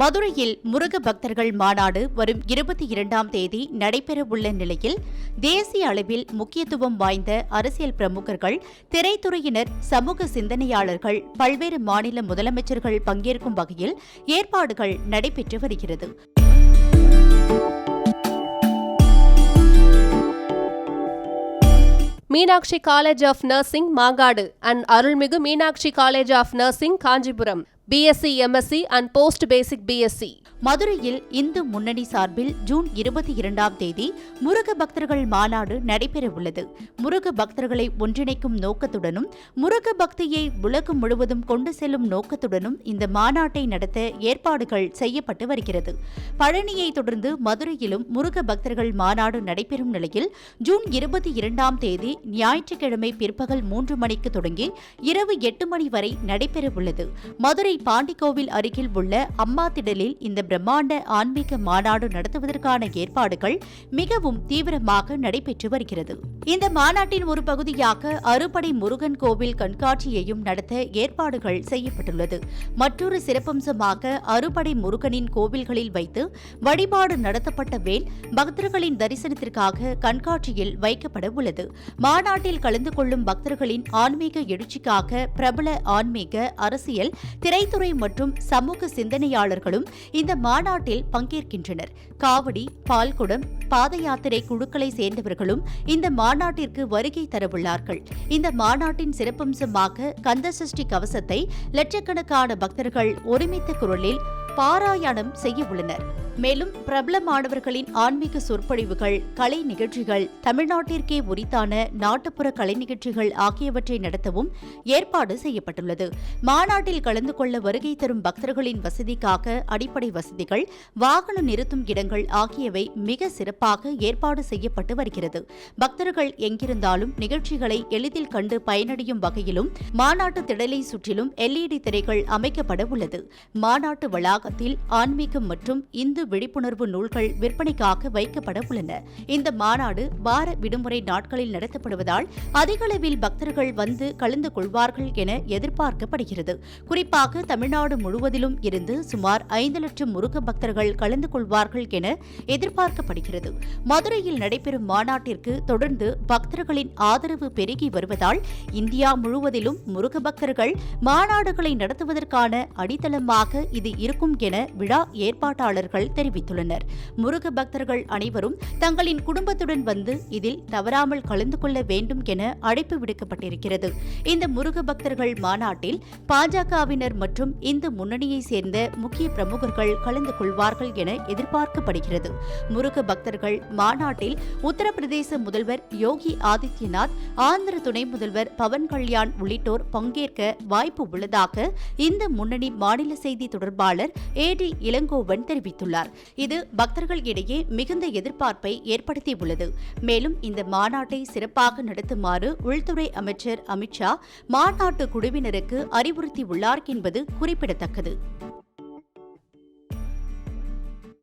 மதுரையில் முருக பக்தர்கள் மாநாடு வரும் இருபத்தி இரண்டாம் தேதி நடைபெறவுள்ள நிலையில் தேசிய அளவில் முக்கியத்துவம் வாய்ந்த அரசியல் பிரமுகர்கள் திரைத்துறையினர் சமூக சிந்தனையாளர்கள் பல்வேறு மாநில முதலமைச்சர்கள் பங்கேற்கும் வகையில் ஏற்பாடுகள் நடைபெற்று வருகிறது. Meenakshi college of nursing Mangadu and அருள்மிகு Meenakshi college of nursing Kanchipuram. BSc, MSc and post basic BSc. மதுரையில் இந்து முன்னணி சார்பில் ஜூன் இருபத்தி இரண்டாம் தேதி முருக பக்தர்கள் மாநாடு நடைபெறவுள்ளது முருக பக்தர்களை ஒன்றிணைக்கும் நோக்கத்துடனும் முருக பக்தியை உலகம் முழுவதும் கொண்டு செல்லும் நோக்கத்துடனும் இந்த மாநாட்டை நடத்த ஏற்பாடுகள் செய்யப்பட்டு வருகிறது. பழனியை தொடர்ந்து மதுரையிலும் முருக பக்தர்கள் மாநாடு நடைபெறும் நிலையில் ஜூன் இருபத்தி இரண்டாம் தேதி ஞாயிற்றுக்கிழமை பிற்பகல் மூன்று மணிக்கு தொடங்கி இரவு எட்டு மணி வரை நடைபெறவுள்ளது மதுரை பாண்டிக்கோவில் அருகில் உள்ள அம்மா திடலில் இந்த பிரம்மாண்ட ஆன்மீக மாநாடு நடத்துவதற்கான ஏற்பாடுகள் மிகவும் தீவிரமாக நடைபெற்று வருகிறது. இந்த மாநாட்டின் ஒரு பகுதியாக அறுபடை முருகன் கோவில் கண்காட்சியையும் நடத்த ஏற்பாடுகள் செய்யப்பட்டுள்ளது. மற்றொரு சிறப்பம்சமாக அறுபடை முருகனின் கோவில்களில் வைத்து வழிபாடு நடத்தப்பட்ட வேல் பக்தர்களின் தரிசனத்திற்காக கண்காட்சியில் வைக்கப்பட உள்ளது. மாநாட்டில் கலந்து கொள்ளும் பக்தர்களின் ஆன்மீக எழுச்சிக்காக பிரபல ஆன்மீக அரசியல் திரைத்துறை மற்றும் சமூக சிந்தனையாளர்களும் இந்த மாநாட்டில் பங்கேற்கின்றனர். காவடி பால்குடம் பாத யாத்திரை குழுக்களை சேர்ந்தவர்களும் இந்த மாநாட்டிற்கு வருகை தரவுள்ளார்கள். இந்த மாநாட்டின் சிறப்பம்சமாக கந்தசஷ்டி கவசத்தை லட்சக்கணக்கான பக்தர்கள் ஒருமித்த குரலில் பாராயணம் செய்ய உள்ளனர். மேலும் பிரபலமானவர்களின் ஆன்மீக சொற்பொழிவுகள் கலை நிகழ்ச்சிகள் தமிழ்நாட்டிற்கே உரித்தான நாட்டுப்புற கலை நிகழ்ச்சிகள் ஆகியவற்றை நடத்தவும் ஏற்பாடு செய்யப்பட்டுள்ளது. மாநாட்டில் கலந்து கொள்ள வருகை தரும் பக்தர்களின் வசதிக்காக அடிப்படை வசதிகள் வாகனம் நிறுத்தும் இடங்கள் ஆகியவை மிக சிறப்பாக ஏற்பாடு செய்யப்பட்டு வருகிறது. பக்தர்கள் எங்கிருந்தாலும் நிகழ்ச்சிகளை எளிதில் கண்டு பயனடையும் வகையிலும் மாநாட்டு திடலை சுற்றிலும் எல்இடி திரைகள் அமைக்கப்பட உள்ளது. மாநாட்டு வளாகத்தில் ஆன்மீகம் மற்றும் இந்து விழிப்புணர்வு நூல்கள் விற்பனைக்காக வைக்கப்பட உள்ளன. இந்த மாநாடு வார விடுமுறை நாட்களில் நடத்தப்படுவதால் அதிகளவில் பக்தர்கள் வந்து கலந்து கொள்வார்கள் என எதிர்பார்க்கப்படுகிறது. குறிப்பாக தமிழ்நாடு முழுவதிலும் இருந்து சுமார் ஐந்து லட்சம் முருக பக்தர்கள் கலந்து கொள்வார்கள் என எதிர்பார்க்கப்படுகிறது. மதுரையில் நடைபெறும் மாநாட்டிற்கு தொடர்ந்து பக்தர்களின் ஆதரவு பெருகி வருவதால் இந்தியா முழுவதிலும் முருக பக்தர்கள் மாநாடுகளை நடத்துவதற்கான அடித்தளமாக இது இருக்கும் என விழா ஏற்பாட்டாளர்கள் தெரிவித்துள்ளனர். முருக பக்தர்கள் அனைவரும் தங்களின் குடும்பத்துடன் வந்து இதில் தவறாமல் கலந்து கொள்ள வேண்டும் என அழைப்பு விடுக்கப்பட்டிருக்கிறது. இந்த முருக பக்தர்கள் மாநாட்டில் பாஜகவினர் மற்றும் இந்து முன்னணியை சேர்ந்த முக்கிய பிரமுகர்கள் கலந்து கொள்வார்கள் என எதிர்பார்க்கப்படுகிறது. முருக பக்தர்கள் மாநாட்டில் உத்தரப்பிரதேச முதல்வர் யோகி ஆதித்யநாத் ஆந்திர துணை முதல்வர் பவன் கல்யாண் உள்ளிட்டோர் பங்கேற்க வாய்ப்பு உள்ளதாக இந்த முன்னணி மாநில செய்தி தொடர்பாளர் ஏ டி இளங்கோவன் தெரிவித்துள்ளார். இது பக்தர்கள் இடையே மிகுந்த எதிர்பார்ப்பை ஏற்படுத்தியுள்ளது. மேலும் இந்த மாநாட்டை சிறப்பாக நடத்துமாறு உள்துறை அமைச்சர் அமித்ஷா மாநாட்டு குழுவினருக்கு அறிவுறுத்தியுள்ளார் என்பது குறிப்பிடத்தக்கது.